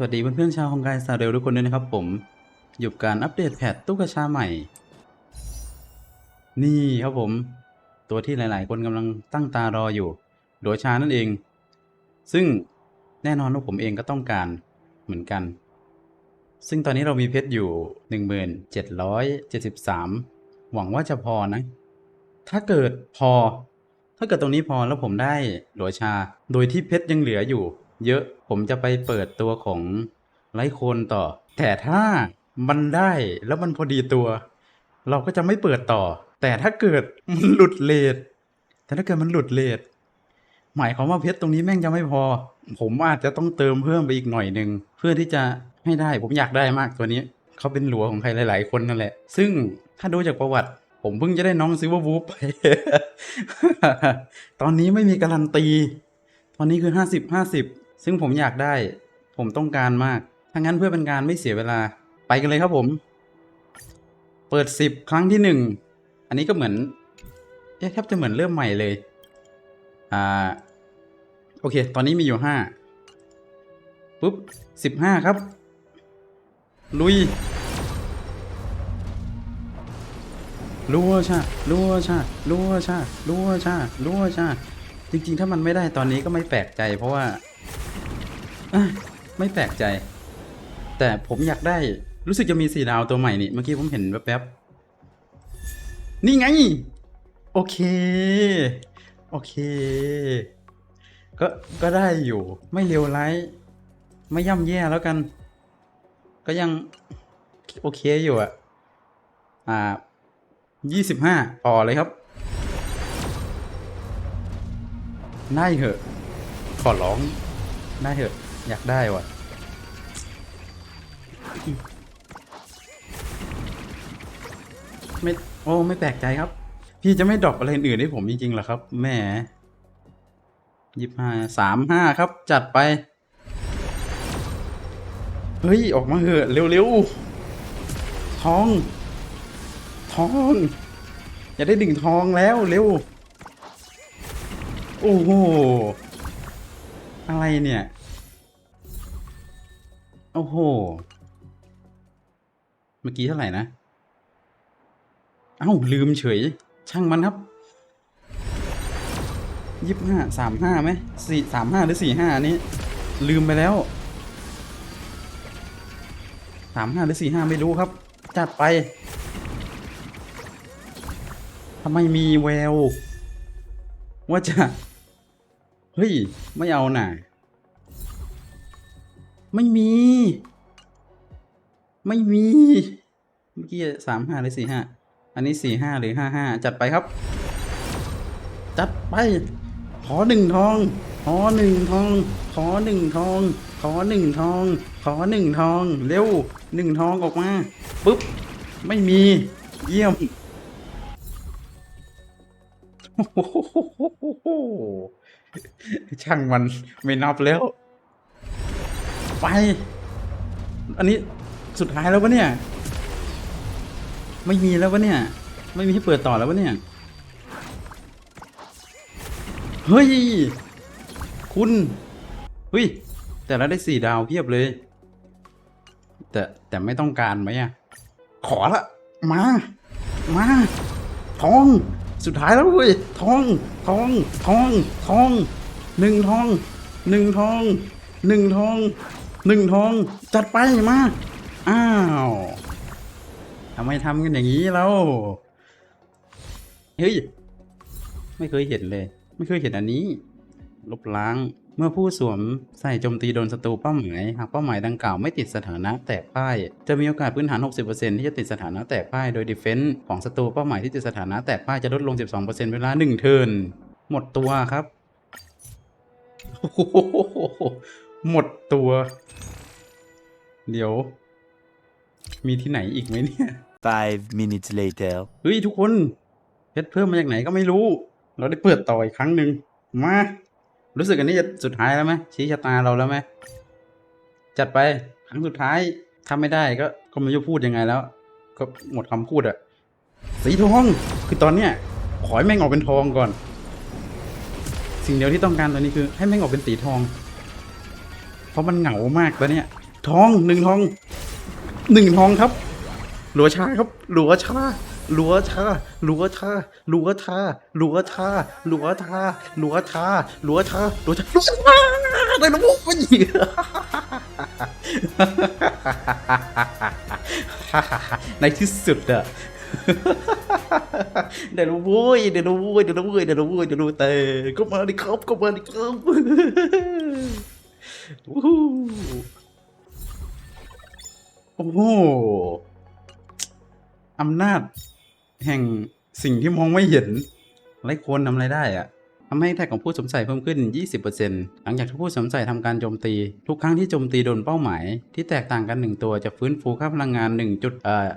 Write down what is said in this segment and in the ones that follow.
สวัสดีเพื่อนๆชาวฮองกายซาเรลทุกคนด้วยนะครับผมอยู่กับการอัปเดตแพทตู้กระชาใหม่ นี่ครับผม ตัวที่หลายๆ คนกำลังตั้งตารออยู่ โดยชานั่นเอง ซึ่งแน่นอนว่าผมเองก็ต้องการเหมือนกัน ซึ่งตอนนี้เรามีเพชรอยู่ 1773 หวังว่าจะพอนะ ถ้าเกิดพอ ถ้าเกิดตรงนี้พอแล้วผมได้หลวชา โดยที่เพชรยังเหลืออยู่ เยอะผมจะไปเปิดตัวของไลโคนต่อ แต่ถ้ามันได้แล้วมันพอดีตัว เราก็จะไม่เปิดต่อ แต่ถ้าเกิดมันหลุดเลทแต่ถ้าเกิดมันหลุดเลทหมายความว่าเพชรตรงนี้แม่งจะไม่พอ ผมอาจจะต้องเติมเพิ่มไปอีกหน่อยหนึ่งเพื่อที่จะให้ได้ผมอยากได้มากตัวนี้เขาเป็นหลัวของใครหลาย ๆ คนนั่นแหละ ซึ่งถ้าดูจากประวัติ ผมเพิ่งจะได้น้องซิวเวอร์วูฟไป ตอนนี้ไม่มีการันตี ตอนนี้คือห้าสิบห้าสิบ ซึ่งผมอยากได้ ผมต้องการมากถ้างั้นเพื่อเป็นการไม่เสียเวลา ไปกันเลยครับผม เปิดสิบครั้งที่หนึ่ง อันนี้ก็เหมือนเอ๊ะแทบจะเหมือนเริ่มใหม่เลย อ่า โอเค ตอนนี้มีอยู่ห้าปุ๊บสิบห้าครับ ลุยรัวชารัวชารัวชารัวชารัวชาจริง ๆ ถ้ามันไม่ได้ตอนนี้ก็ไม่แปลกใจเพราะว่า ไม่แปลกใจ แต่ผมอยากได้รู้สึกจะมีสีดาวตัวใหม่นี่ เมื่อกี้ผมเห็นแป๊บๆนี่ไง โอเค โอเค ก็ก็ได้อยู่ ไม่เลวร้ายไม่ย่ำแย่แล้วกัน ก็ยัง โอเคอยู่อะอ่ายี่สิบห้าต่อเลยครับได้เหอะ ขอร้องได้เหอะ อยากได้ว่ะไม่โอ้ไม่แปลกใจครับ พี่จะไม่ดรอปอะไรอื่นให้ผมจริงๆหรอครับแหม่ยี่ห้าสามห้าครับ จัดไป เฮ้ย ออกมาเหอะเร็วๆทอง ทอง อย่าได้ดึงทองแล้วเร็ว โอ้โห อะไรเนี่ย โอ้โห เมื่อกี้เท่าไหร่นะ เอ้า ลืมเฉย ช่างมันครับยี่ห้าสามห้าไหมสี่สามห้าหรือสี่ห้านี้ ลืมไปแล้วสามห้าหรือสี่ห้าไม่รู้ครับ จัดไปทำไมมีแวว ว่าจะ เฮ้ย ไม่เอาหน่ะ ไม่มี ไม่มี เมื่อกี้สามห้าหรือสี่ห้าอันนี้สี่ห้าหรือห้าห้าจัดไปครับ จัดไป ขอหนึ่งทอง ขอหนึ่งทอง ขอหนึ่งทอง ขอหนึ่งทอง ขอหนึ่งทอง เร็วหนึ่งทองออกมาปุ๊บ ไม่มี เยี่ยมโอ้โหช่างมันไม่นับแล้ว ไป อันนี้สุดท้ายแล้ววะเนี่ย ไม่มีแล้ววะเนี่ย ไม่มีให้เปิดต่อแล้ววะเนี่ย เฮ้ย คุณเฮ้ย แต่ละได้สี่ดาวเพียบเลย แต่แต่ไม่ต้องการไหมอะขอละมา มา ทอง สุดท้ายแล้วเว้ย ทอง ทอง ทอง ทอง หนึ่งทอง หนึ่งทอง หนึ่งทอง หนึ่งทองจัดไปมา อ้าวทำไมทำกันอย่างนี้เราเฮ้ย ไม่เคยเห็นเลย ไม่เคยเห็นอันนี้ ลบล้างเมื่อผู้สวมใส่โจมตีโดนศัตรูเป้าหมาย หากเป้าหมายดังกล่าวไม่ติดสถานะแตกพ่าย จะมีโอกาสพื้นฐาน 60%ที่จะติดสถานะแตกพ่าย โดยดีเฟน s ์ของศัตรูเป้าหมายที่ติดสถานะแตกพ่ายจะลดลง 12%เวลา1เทิร์นหมดตัวครับโอ้โหหมดตัว เดี๋ยว มีที่ไหนอีกไหมเนี่ย Five minutes later. เฮ้ยทุกคนเพชรเพิ่มมาจากไหนก็ไม่รู้ เราได้เปิดต่ออีกครั้งหนึ่งมา รู้สึกอันนี้จะสุดท้ายแล้วไหมชี้ชะตาเราแล้วไหมจัดไปครั้งสุดท้ายถ้าไม่ได้ก็ก็ไม่รู้จะพูดยังไงแล้ว ก็หมดคำพูดอะสีทองคือตอนเนี้ยขอให้แม่งออกเป็นทองก่อน สิ่งเดียวที่ต้องการตอนนี้คือ ให้แม่งออกเป็นสีทองเพ ราะมันเหงามากตอนเนี้ยทองหนึ่งทองหนึ่งทองครับหลัวชาครับหลัวชาหลัวชาหลัวชาหลัวชาหลัวชาหลัวชาหลัวชาหลัวชาหลัวชาหลัวชาได้แล้วพวกมันยิงในที่สุดอะเดี๋ยวรู้เว้ยเดี๋ยวรู้เว้ยเดี๋ยวรู้เว้ยเดี๋ยวรู้เว้ยเดี๋ยวรู้แต่ก็มาดิครับก็มาดิครับ วู้ฮู้โอ้โหอำนาจแห่งสิ่งที่มองไม่เห็นไรควรทำอะไรได้อะ ทำให้แท็กของผู้สวมใส่เพิ่มขึ้น 20%หลังจากที่ผู้สวมใส่ทำการโจมตี ทุกครั้งที่โจมตีโดนเป้าหมาย ที่แตกต่างกัน 1 ตัวจะฟื้นฟูค่าพลังงาน 1. จุดเอ่อ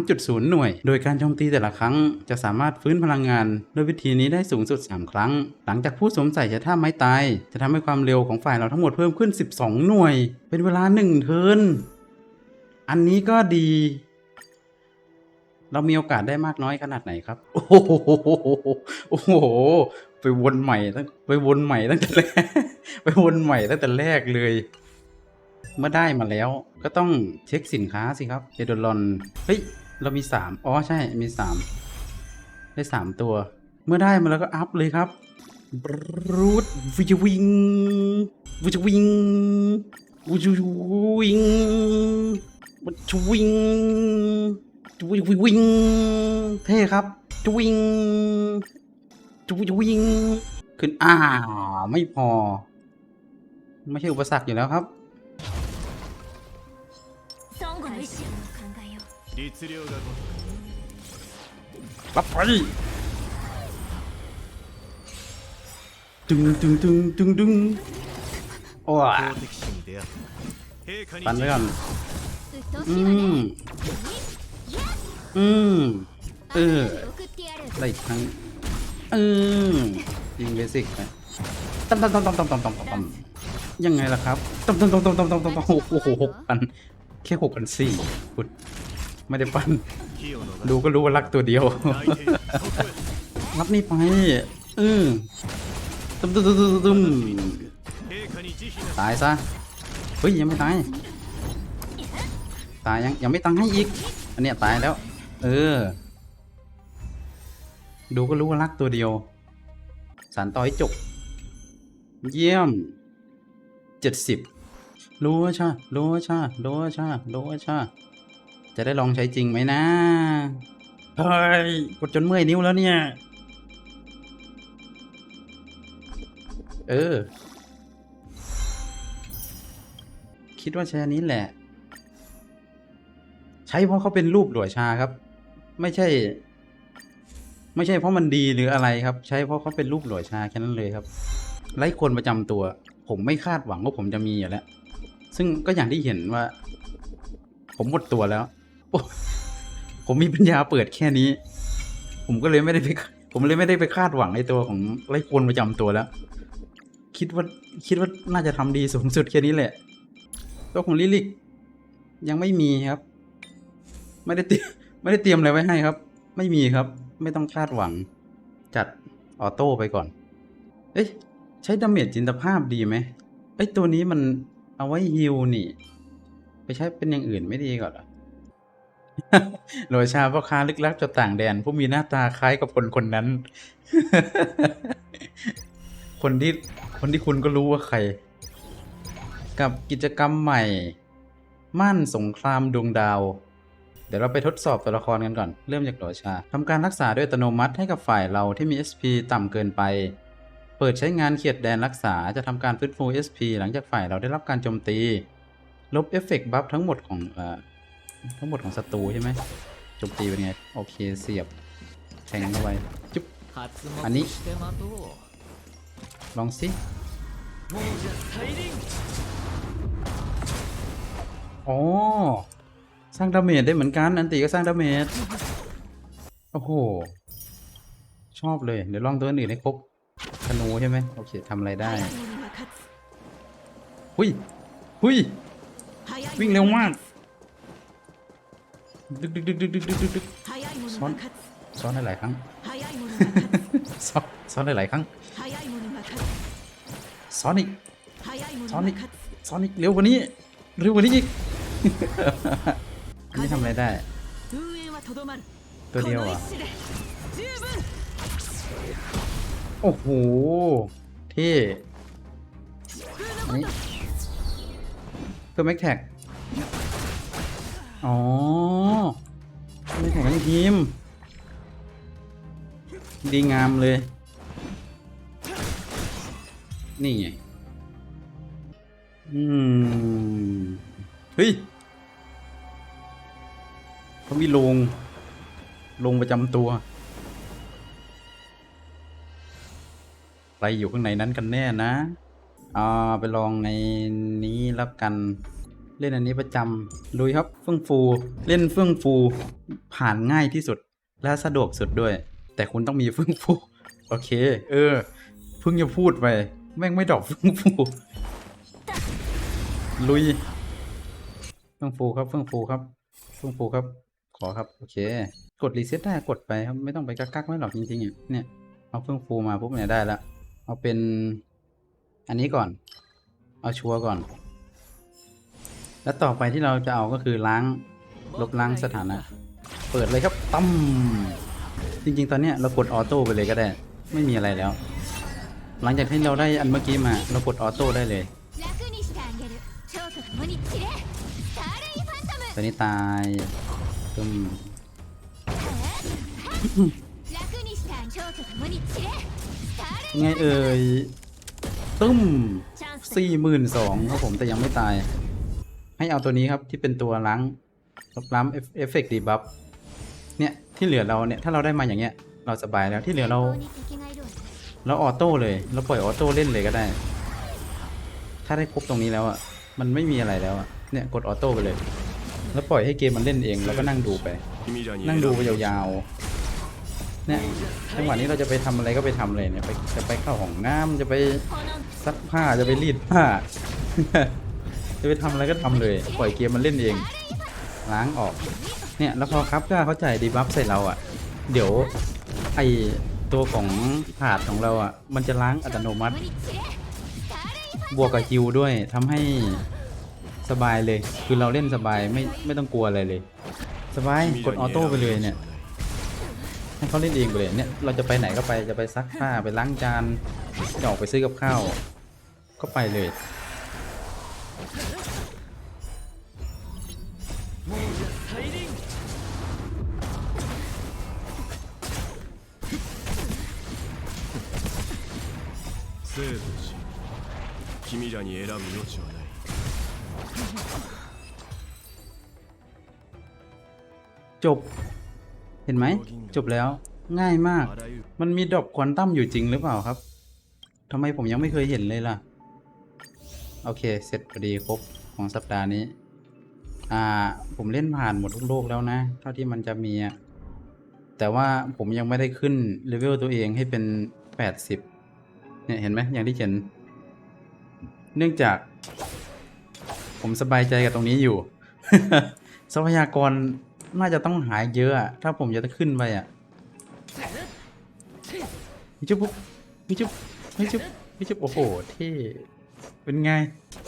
3.0 หน่วย โดยการโจมตีแต่ละครั้งจะสามารถฟื้นพลังงานด้วยวิธีนี้ได้สูงสุด 3 ครั้ง หลังจากผู้สวมใส่จะท่าไม้ตาย จะทำให้ความเร็วของฝ่ายเราทั้งหมดเพิ่มขึ้น 12 หน่วย เป็นเวลา 1 เทิร์นอันนี้ก็ดี เรามีโอกาสได้มากน้อยขนาดไหนครับ โอ้โหโอ้โห ไปวนใหม่ตั้งไปวนใหม่ตั้งแต่แรกไปวนใหม่ตั้งแต่แรกเลย เมื่อได้มาแล้วก็ต้องเช็คสินค้าสิครับเอโดลอนเฮ้ยเรามีสามอ๋อใช่มีสามได้สามตัว เมื่อได้มาแล้วก็อัพเลยครับบรูดวิจวิงวิจวิงวิจวิงวิจวิงวิจวิงเท่ครับจวิง จุยยิงขึ้นอ่าไม่พอ ไม่ใช่อุปสรรคอยู่แล้วครับรับไปดึงดึงดึงดึงดึงโอ้ปันไปก่อนอืมอืมเออได้ทั้ง เออยิงเบสิกไปตั้มตั้มตั้มตั้มตั้มตั้มตั้ยังไงล่ะครับตั้มตั้มตั้มตั้มตั้มตั้มตั้มตั้โอ้โหหกพันแค่หกพันสี่พุดไม่ได้ปั้นดูก็รู้ว่ารักตัวเดียว รับนี่ไปเออตึมตึมตึมตึมตายซะเฮ้ยยังไม่ตายตายยังยังไม่ตายให้อีก อันเนี้ยตายแล้ว เออ ดูก็รู้ว่ารักตัวเดียว สารต่อให้จบ เยี่ยมเจ็ดสิบรู้ว่าชารู้ว่าชารู้ว่าชารู้ว่าชาจะได้ลองใช้จริงไหมนะ เฮ้ย กดจนเมื่อยนิ้วแล้วเนี่ย เออ คิดว่าใช้อันนี้แหละ ใช้เพราะเขาเป็นรูปหลวชาครับ ไม่ใช่ ไม่ใช่เพราะมันดีหรืออะไรครับ ใช้เพราะเขาเป็นรูปหลวชาแค่นั้นเลยครับไร้คนประจำตัว ผมไม่คาดหวังว่าผมจะมีอยู่แล้ว ซึ่งก็อย่างที่เห็นว่า ผมหมดตัวแล้ว ผมมีปัญญาเปิดแค่นี้ ผมก็เลยไม่ได้ไปผมเลยไม่ได้ไปคาดหวังในตัวของไร้คนประจำตัวแล้ว คิดว่าคิดว่าน่าจะทำดีสูงสุดแค่นี้แหละตัวของลิลิก ยังไม่มีครับ ไม่ได้เตรียมไม่ได้เตรียมอะไรไว้ให้ครับ ไม่มีครับ ไม่ต้องคาดหวัง จัดออโต้ไปก่อน เอ๊ะใช้ดาเมจจินตภาพดีไหมเอ้ยตัวนี้มันเอาไว้ฮิลนี่ ไปใช้เป็นอย่างอื่นไม่ดีก่อนหรอโรชาพ่อค้าลึกลับจากต่างแดน ผู้มีหน้าตาคล้ายกับคนคนนั้น คนที่คนที่คุณก็รู้ว่าใคร กับกิจกรรมใหม่ ม่านสงครามดวงดาว เดี๋ยวเราไปทดสอบตัวละครกันก่อน เริ่มจากโรชาทำการรักษาด้วยอัตโนมัติให้กับฝ่ายเราที่มี SP ต่ำเกินไป เปิดใช้งานเขียดแดนรักษาจะทำการฟื้นฟู SP หลังจากฝ่ายเราได้รับการโจมตี ลบเอฟเฟกต์บัฟทั้งหมดของอทั้งหมดของศัตรูใช่ไหมโจมตีเป็นไง โอเคเสียบแทงเข้าไปจุ๊บอันนี้ ลองสิโอ สร้างดาเมจได้เหมือนกัน อันติก็สร้างดาเมจ โอ้โห ชอบเลย เดี๋ยวลองตัวอื่นให้ครบธนูใช่ไหมโอเคทำอะไรได้หุยหุยวิ่งเร็วมากดึกดึกดึกดึกดึกดึกดึกซ้อนซ้อนได้หลายครั้งซ้อนซ้อนได้หลายครั้งซ้อนอีกซ้อนอีกซ้อนอีกเร็วกว่านี้เร็วกว่านี้อีก นี่ทำอะไรได้ ตัวเดียวอะโอ้โหที่นี่ตัอแม็กแท็กอ๋อไม่แข่งกันทีม ดีงามเลย นี่ไง อืม เฮ้ย เขามีโรงโรงประจำตัวใครอยู่ข้างในนั้นกันแน่นะอ่าไปลองในนี้แล้วกัน เล่นอันนี้ประจำลุยครับเฟื่องฟู เล่นเฟื่องฟู ผ่านง่ายที่สุดและสะดวกสุดด้วย แต่คุณต้องมีเฟื่องฟู โอเค เออเพิ่งจะพูดไป แม่งไม่ดอกเฟื่องฟู ลุย เฟื่องฟูครับเฟื่องฟูครับเฟื่องฟูครับ ขอครับ โอเค กดรีเซ็ตได้กดไปครับไม่ต้องไปกักกักไม่หรอกจริงๆเนี่ย เอาเครื่องฟูมาปุ๊บเนี่ยได้ละเอาเป็นอันนี้ก่อน เอาชัวร์ก่อน แล้วต่อไปที่เราจะเอาก็คือล้างลบล้างสถานะ เปิดเลยครับตั้มจริง ๆ ตอนเนี้ยเรากดออโต้ไปเลยก็ได้ ไม่มีอะไรแล้ว หลังจากที่เราได้อันเมื่อกี้มาเรากดออโต้ได้เลยตอนนี้ตาย ก็มีไงเอ่ยตึ้มสี่หมื่นสองครับผมแต่ยังไม่ตาย ให้เอาตัวนี้ครับที่เป็นตัวล้างลบล้ำเอฟเฟกต์ดีบัฟเนี่ยที่เหลือเราเนี่ยถ้าเราได้มาอย่างเงี้ย เราสบายแล้วที่เหลือเรา เราออโต้เลยเราปล่อยออโต้เล่นเลยก็ได้ ถ้าได้ครบตรงนี้แล้วอะมันไม่มีอะไรแล้วอะเนี่ยกดออโต้ไปเลย แล้วปล่อยให้เกมมันเล่นเองแล้วก็นั่งดูไป นั่งดูไปยาวๆเนี่ยจังหวะนี้เราจะไปทำอะไรก็ไปทำเลยเนี่ยไปจะไปเข้าของน้ำจะไปซักผ้าจะไปรีดผ้า จะไปทำอะไรก็ทำเลย ปล่อยเกมมันเล่นเอง ล้างออก เนี่ยแล้วพอครับก็เข้าใจดีบัฟใส่เราอะ เดี๋ยวไอตัวของถาดของเราอะ มันจะล้างอัตโนมัติ บวกกับฮิวด้วยทำให้ สบายเลย คือเราเล่นสบายไม่ไม่ต้องกลัวอะไรเลย สบายกดออโต้ไปเลยเนี่ย ให้เขาเล่นเองไปเลยเนี่ยเราจะไปไหนก็ไปจะไปซักผ้าไปล้างจานจะออกไปซื้อกับข้าว ก็ไปเลย 亡者再臨生と死君らに選ぶ余地はない จบ เห็นไหม จบแล้ว ง่ายมาก มันมีดอกควอนตัมอยู่จริงหรือเปล่าครับทำไมผมยังไม่เคยเห็นเลยล่ะ โอเค เสร็จพอดีครบของสัปดาห์นี้ อ่า ผมเล่นผ่านหมดทุกโลกแล้วนะ เท่าที่มันจะมีอะแต่ว่าผมยังไม่ได้ขึ้นเลเวลตัวเองให้เป็น 80 เนี่ยเห็นไหมอย่างที่เห็น เนื่องจาก ผมสบายใจกับตรงนี้อยู่ ทรัพยากร น่าจะต้องหายเยอะถ้าผมจะขึ้นไปอะมิจุ๊บมิจุ๊บมิจุ๊บมิจุ๊บโอ้โหเท่เป็นไง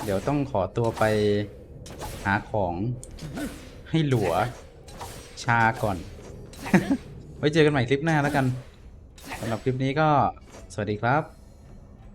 เดี๋ยวต้องขอตัวไปหาของให้หลัวชาก่อน ไว้เจอกันใหม่คลิปหน้าแล้วกันสำหรับคลิปนี้ก็สวัสดีครับ